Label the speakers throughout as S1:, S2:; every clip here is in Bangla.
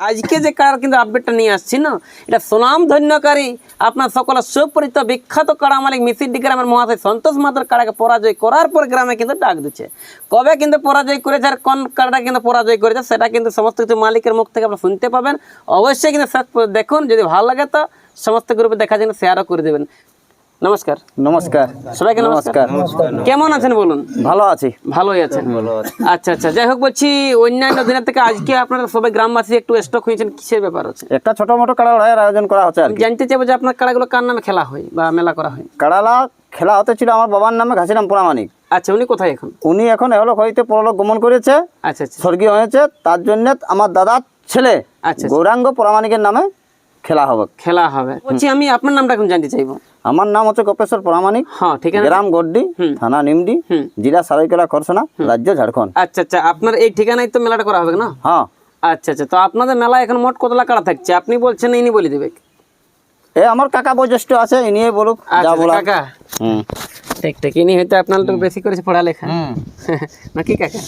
S1: আজকে যে কাড়ার কিন্তু আপডেটটা নিয়ে আসছি, না? এটা সুনাম ধন্যকারী। আপনার সকলের সুপরিচিত বিখ্যাত কাড়া মালিক মিসিডি গ্রামের মহাশয় সন্তোষ মাতার কাড়াকে পরাজয় করার পর গ্রামে কিন্তু ডাক দিচ্ছে। কবে কিন্তু পরাজয় করেছে আর কোন কাড়াটা কিন্তু পরাজয় করেছে, সেটা কিন্তু সমস্ত কিছু মালিকের মুখ থেকে আপনারা শুনতে পাবেন। অবশ্যই কিন্তু দেখুন, যদি ভালো লাগে তো সমস্ত গ্রুপে দেখা জন্য শেয়ারও করে দেবেন। নমস্কার।
S2: নমস্কার।
S1: সবাইকে নমস্কার। কেমন আছেন বলুন?
S2: ভালো আছি।
S1: ভালোই আছেন। আচ্ছা আচ্ছা। যাই হোক বলছি অন্যান্য দিনের থেকে আজকে আপনারা সবাই গ্রামবাসী একটু স্টক হয়েছেন কিসের ব্যাপার আছে
S2: একটা ছোট মোটো কাড়া লড়াইয়ের আয়োজন করা হচ্ছে আর
S1: জানতে চাইব যে আপনার কাড়াগুলো কার নামে খেলা হয় বা মেলা করা হয়?
S2: কাড়ালা খেলা হতে ছিল আমার বাবার নামে ঘাসিরাম প্রামাণিক
S1: আচ্ছা উনি কোথায় এখন?
S2: উনি এখন এহলোক হইতে পরলোক গমন করেছে
S1: আচ্ছা আচ্ছা।
S2: স্বর্গীয় হয়েছে তার জন্য আমার দাদার ছেলে
S1: আচ্ছা।
S2: গৌরাঙ্গ প্রামাণিকের নামে খেলা হবে।
S1: খেলা হবে। বলছি আমি আপনার নামটা এখন জানতে চাইব।
S2: আমার নাম হচ্ছে গোপেশ্বর প্রামাণিক।
S1: হ্যাঁ ঠিক আছে
S2: গ্রাম গড্ডি থানা নিমডি। জেলা সারাইকেলা খরসনা রাজ্য ঝাড়খণ্ড।
S1: আচ্ছা আচ্ছা আপনার এই ঠিকানায় তো মেলাটা করা হবে না?
S2: হ্যাঁ।
S1: আচ্ছা আচ্ছা তো আপনাদের মেলা এখন মোট কতলা কাড়া থাকছে? আপনি বলছেন ইনি বলে দেবে।
S2: এ আমার কাকা বয়োজ্যেষ্ঠ আছে ইনি বলুক যা
S1: আচ্ছা
S2: বলা
S1: কাকা।
S2: হুম।
S1: ঠিক ঠিক ইনি হয়তো আপনার একটু বেশি করেছে পড়ালেখা। নাকি কাকা?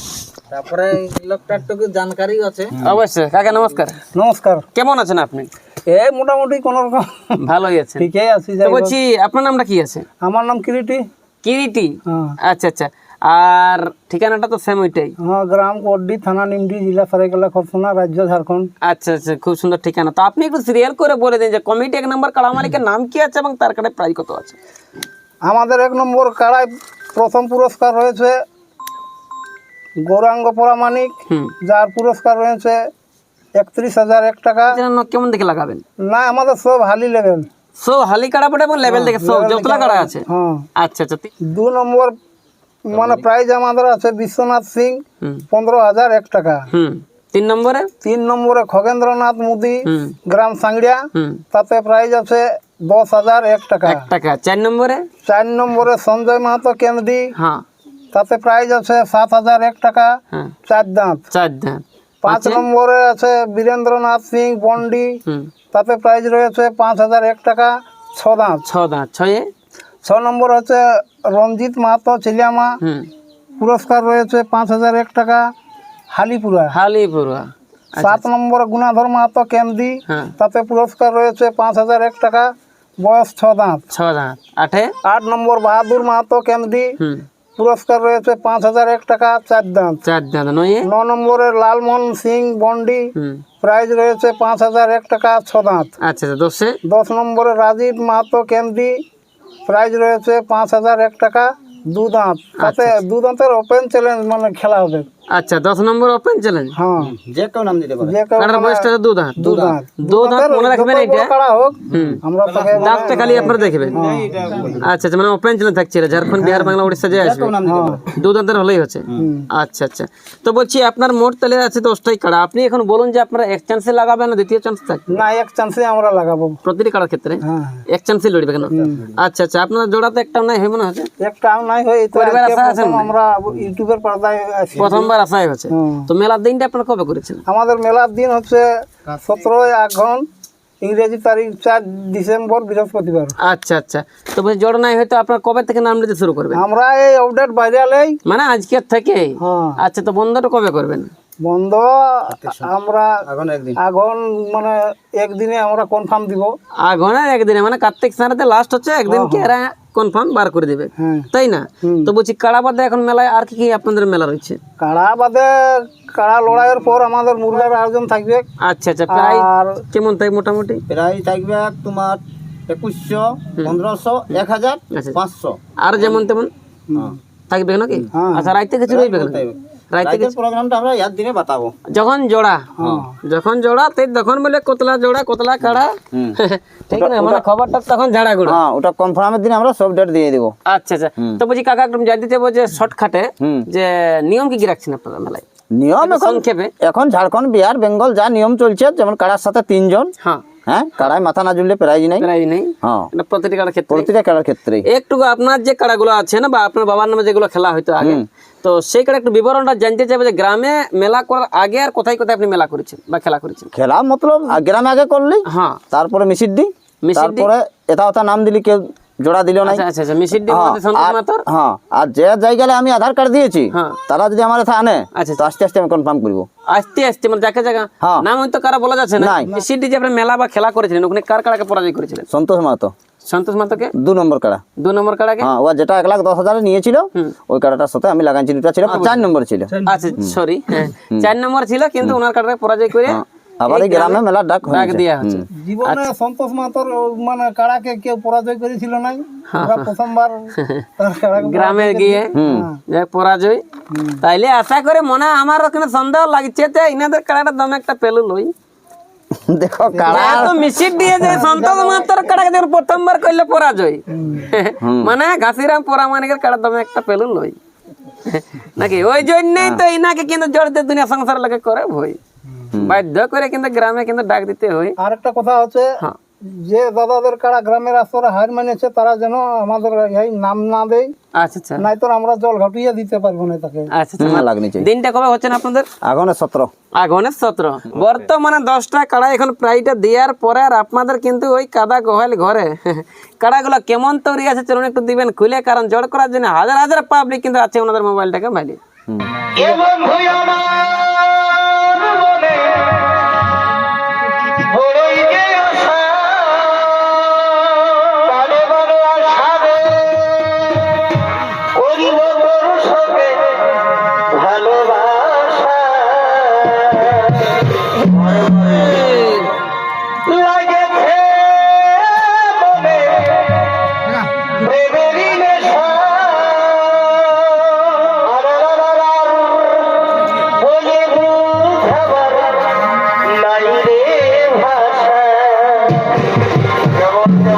S3: তারপরে লোকটার টুকু জানকারি আছে।
S1: অবশ্যই কাকা নমস্কার।
S3: নমস্কার।
S1: কেমন আছেন আপনি?
S3: এই মোটামুটি কোন রকম
S1: ভালোই আছেন
S3: ঠিকই আছি যাই
S1: বলছি আপনার নামটা কি আছে?
S3: আমার নাম কিরিটি।
S1: কিরিটি?
S3: হ্যাঁ।
S1: আচ্ছা আচ্ছা। আর ঠিকানাটা তো সেম ওইটাই।
S3: হ্যাঁ গ্রাম কোড্ডি থানা নিমডি জেলা সারাইকেলা খরসনা রাজ্য ঝাড়খণ্ড।
S1: আচ্ছা আচ্ছা খুব সুন্দর ঠিকানা। তো আপনি একটু সিরিয়াল করে বলে দিন যে কমিটি এক নম্বর কাড়া মালিকের নাম কি আছে এবং তার কাছে প্রাইস কত আছে?
S3: আমাদের এক নম্বর কাড়ায় প্রথম পুরস্কার রয়েছে গৌরাঙ্গ পরামানিক
S1: হুম।
S3: যার পুরস্কার রয়েছে একত্রিশ হাজার এক টাকা।
S1: কেমন দেখে লাগাবেন?
S3: না আমাদের সব হালি লেভেল
S1: সব হালি কাড়া পড়ে এবং লেভেল দেখে সব যতলা কাড়া আছে?
S3: হ্যাঁ।
S1: আচ্ছা আচ্ছা
S3: দু নম্বর মানে প্রাইজ আমাদের আছে বিশ্বনাথ সিং পনেরো হাজার এক টাকা।
S1: হুম। তিন নম্বরে?
S3: তিন নম্বরে খগেন্দ্রনাথ মুদি গ্রাম সাংড়িয়া। তাতে প্রাইজ আছে দশ হাজার এক টাকা।
S1: এক টাকা। চার নম্বরে?
S3: চার নম্বরে সঞ্জয় মাহাতো কেন্দ্রি।
S1: হ্যাঁ।
S3: তাতে প্রাইজ আছে সাত হাজার এক টাকা।
S1: হ্যাঁ।
S3: চার দাঁত।
S1: চার ধান
S3: পাঁচ নম্বরে আছে বীরেন্দ্রনাথ সিং
S1: হুম।
S3: তাতে প্রাইজ রয়েছে পাঁচ হাজার এক টাকা ছ দাঁত।
S1: ছ দাঁত। ছয়ে?
S3: ছ নম্বর হচ্ছে রঞ্জিত মাহাতো চিলিয়ামা। পুরস্কার রয়েছে পাঁচ হাজার এক টাকা হালিপুরা।
S1: হালি পুরা
S3: সাত নম্বর গুণাধর মাহাতো কেন্দ্রি
S1: হ্যাঁ।
S3: তাতে পুরস্কার রয়েছে পাঁচ হাজার এক টাকা বয়স ছ দাঁত।
S1: ছ দাঁত। আটে?
S3: আট নম্বর বাহাদুর মাহাতো কেন্দ্রি
S1: হুম।
S3: পুরস্কার রয়েছে পাঁচ হাজার এক টাকা চার দাঁত।
S1: চার দাঁত নয়
S3: ন নম্বরের লালমোহন সিং বন্ডি। প্রাইজ রয়েছে পাঁচ হাজার এক টাকা ছ দাঁত।
S1: আচ্ছা আচ্ছা দশে
S3: দশ নম্বরে রাজীব মাহাতো কেন্দ্রি। প্রাইজ রয়েছে পাঁচ হাজার এক টাকা দু দাঁত। তাতে দু দাঁতের ওপেন চ্যালেঞ্জ মানে খেলা হবে।
S1: আচ্ছা দশ নম্বর ওপেন চ্যালেঞ্জ
S3: হ্যাঁ।
S2: যে কেউ নাম দিতে পারে।
S3: কেউ
S1: কাটার বয়সটা দু দাঁত
S3: দু দাঁত
S1: দু দাঁত মনে রাখবেন এটা
S3: কাড়া হোক আমরা তাকে
S1: দাঁতটা খালি আপনারা দেখবেন। আচ্ছা আচ্ছা মানে ওপেন চ্যালেঞ্জ থাকছে এটা। ঝাড়খণ্ড বিহার বাংলা উড়িষ্যা যে আসবে। দু দাঁতের হলেই হচ্ছে। আচ্ছা আচ্ছা। তো বলছি আপনার মোট তাহলে আছে দশটাই কাড়া। আপনি এখন বলুন যে আপনারা এক চান্সে লাগাবেন না দ্বিতীয় চান্স থাকবে?
S3: না এক চান্সে আমরা লাগাবো।
S1: প্রতিটি কাড়ার ক্ষেত্রে?
S3: হ্যাঁ
S1: এক চান্সে লড়বে কেন? আচ্ছা আচ্ছা আপনার জোড়া তো একটা নাই হয় মনে হচ্ছে
S3: একটা নাই হয় এই তো
S1: পরিবার আছে
S3: আমরা ইউটিউবের পর্দায় আছি।
S1: প্রথমবার হচ্ছে।
S3: হুম।
S1: তো মেলার দিনটা আপনারা কবে করেছেন
S3: আমাদের মেলার দিন হচ্ছে সতেরোই আঘন ইংরেজি তারিখ চার ডিসেম্বর বৃহস্পতিবার।
S1: আচ্ছা আচ্ছা। তো বলছি জোড়া নাই হয়তো আপনার কবে থেকে নাম নিতে শুরু করবেন?
S3: আমরা এই আপডেট বাইরে আলেই
S1: মানে আজকের থেকে
S3: হ্যাঁ।
S1: আচ্ছা তো বন্ধটা কবে করবেন?
S3: বন্ধ আমরা
S2: এখন একদিন।
S3: আঘন মানে একদিনে আমরা কনফার্ম দিব।
S1: আগুনের একদিনে মানে কার্তিক সারাতে লাস্ট হচ্ছে একদিন কি? এরা কনফার্ম বার করে দেবে।
S3: হ্যাঁ।
S1: তাই না? তো বলছি কাড়া বাদে এখন মেলায় আর কি কি আপনাদের মেলা রয়েছে?
S3: কাড়া বাদে কাড়া লড়াইয়ের পর আমাদের মুরগার আয়োজন থাকবে।
S1: আচ্ছা আচ্ছা প্রায়
S3: আর
S1: কেমন তাই মোটামুটি?
S2: প্রায় থাকবে তোমার একুশশো পনেরোশো এক হাজার
S1: আচ্ছা
S2: পাঁচশো।
S1: আর যেমন তেমন থাকবে নাকি?
S3: হ্যাঁ।
S1: আচ্ছা রাইতে কিছু রইবে কেন
S2: প্রোগ্রামটা আমরা ইয়ার দিনে বাতাবো।
S1: যখন জোড়া
S3: হ্যাঁ।
S1: যখন জোড়া তাই তখন বলে কতলা জোড়া কতলা কাড়া। ঠিক না মানে খবরটা তখন ঝাড়া গুড়া।
S2: হ্যাঁ ওটা কনফার্মের দিনে আমরা সব ডেট দিয়ে দেবো।
S1: আচ্ছা আচ্ছা। তো কাকা একদম জানতে চাইব যে শর্টকাটে। যে নিয়ম কি কি রাখছেন আপনারা মেলায়?
S2: নিয়ম এখন
S1: সংক্ষেপে।
S2: এখন ঝাড়খণ্ড বিহার বেঙ্গল যা নিয়ম চলছে যেমন কাড়ার সাথে তিনজন।
S1: হ্যাঁ।
S2: হ্যাঁ কাড়ায় মাথা না জুড়লে প্রাইজ নেই।
S1: প্রায় নেই।
S2: হ্যাঁ।
S1: এটা প্রতিটি কাড়ার ক্ষেত্রে
S2: প্রতিটা খেলার ক্ষেত্রেই।
S1: একটু আপনার যে কাড়াগুলো আছে না বা আপনার বাবার নামে যেগুলো খেলা হয়তো আগে তো সেই কাড়া একটু বিবরণটা জানতে চাইবে যে গ্রামে মেলা করার আগে আর কোথায় কোথায় আপনি মেলা করেছেন বা খেলা করেছেন?
S2: খেলা মতলব গ্রামে আগে করলি
S1: হ্যাঁ।
S2: তারপরে মিশির দি
S1: মিশির দিই।
S2: তারপরে এটা ওটা নাম দিলি কেউ জোড়া দিল নাই।
S1: আচ্ছা আচ্ছা আচ্ছা
S2: হ্যাঁ, আর- হ্যাঁ আর যে জায়গায় আমি আধার কার্ড দিয়েছি
S1: হ্যাঁ।
S2: তারা যদি আমার এথা আনে
S1: আচ্ছা,
S2: তো আস্তে আস্তে আমি কনফার্ম করব।
S1: আস্তে আস্তে মানে যাকে জায়গা
S2: হ্যাঁ।
S1: নাম হয়তো কারা বলা যাচ্ছে না। মিসির যে আপনি মেলা বা খেলা করেছিলেন ওখানে কার কারাকে পরাজয় করেছিলেন?
S2: সন্তোষ মাহাতো।
S1: সন্তোষ মাতকে
S2: দু নম্বর কাড়া।
S1: দু নম্বর কারাকে
S2: হ্যাঁ ও যেটা এক লাখ দশ হাজারে নিয়েছিল ওই কাড়াটার সাথে আমি লাগাইছি দুটা ছিল চার নম্বর ছিল।
S1: আচ্ছা সরি হ্যাঁ। চার নম্বর ছিল কিন্তু ওনার কারাকে পরাজয় করে
S2: আবার গ্রামে মেলা ডাক
S1: ডাক
S2: হয়েছে।
S1: হচ্ছে।
S3: জীবনে সন্তোষ মাতর মানে কাড়াকে কেউ পরাজয় করেছিল নাই ওরা প্রথমবার তার
S1: গ্রামে গিয়ে পরাজয় তাইলে আশা করে মনে আমার ওখানে সন্দেহ লাগছে যে ইনাদের কাড়াটা দমে একটা পেলু লই।
S2: দেখো কাড়া
S1: তো মিশির দিয়ে যে সন্তোষ মাত্র কাড়াকে যে প্রথমবার করলে পরাজয় মানে ঘাসিরাম পরামানিকের কাড়া দমে একটা পেলু লই। নাকি? ওই জন্যই তো ইনাকে কিন্তু জড়তে দুনিয়া সংসার লাগে করে ভই বাধ্য করে কিন্তু গ্রামে কিন্তু ডাক দিতে হয়।
S3: আর একটা কথা হচ্ছে
S1: হ্যাঁ।
S3: যে দাদাদের কাড়া গ্রামের আসরে হার মানেছে তারা যেন আমাদের এই নাম না দেয়
S1: আচ্ছা আচ্ছা।
S3: নাই তো আমরা জল ঘাটিয়ে দিতে পারব না তাকে।
S1: আচ্ছা আচ্ছা।
S2: লাগনি চাই।
S1: দিনটা কবে হচ্ছে না আপনাদের?
S2: আগুনে সতেরো।
S1: আগুনের সতেরো। বর্তমানে দশটা কাড়া এখন প্রায়টা দেওয়ার পরে আর আপনাদের কিন্তু ওই কাদা গহাল ঘরে। কাড়াগুলো কেমন তৈরি আছে চলুন একটু দিবেন খুলে কারণ জড় করার জন্য হাজার হাজার পাবলিক কিন্তু আছে ওনাদের মোবাইলটাকে ভালি
S4: নাই রে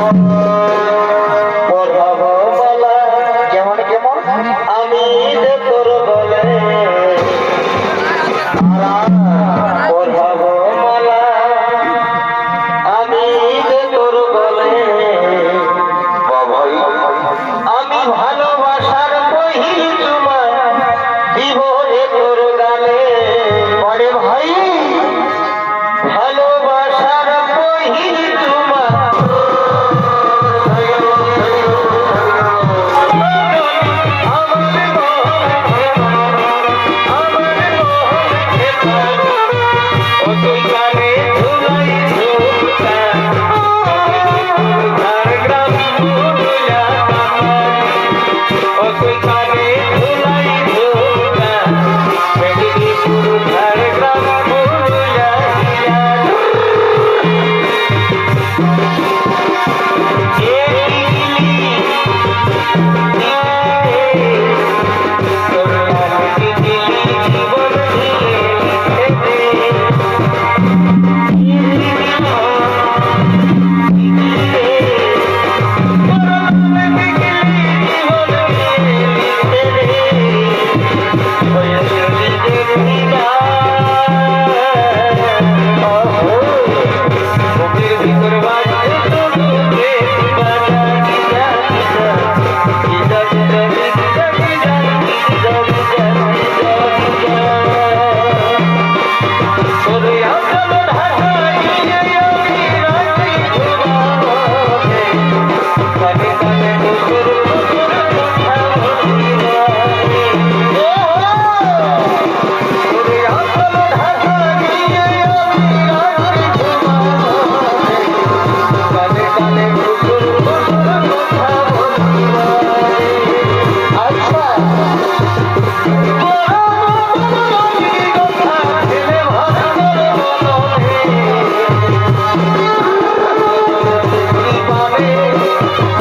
S4: Oh,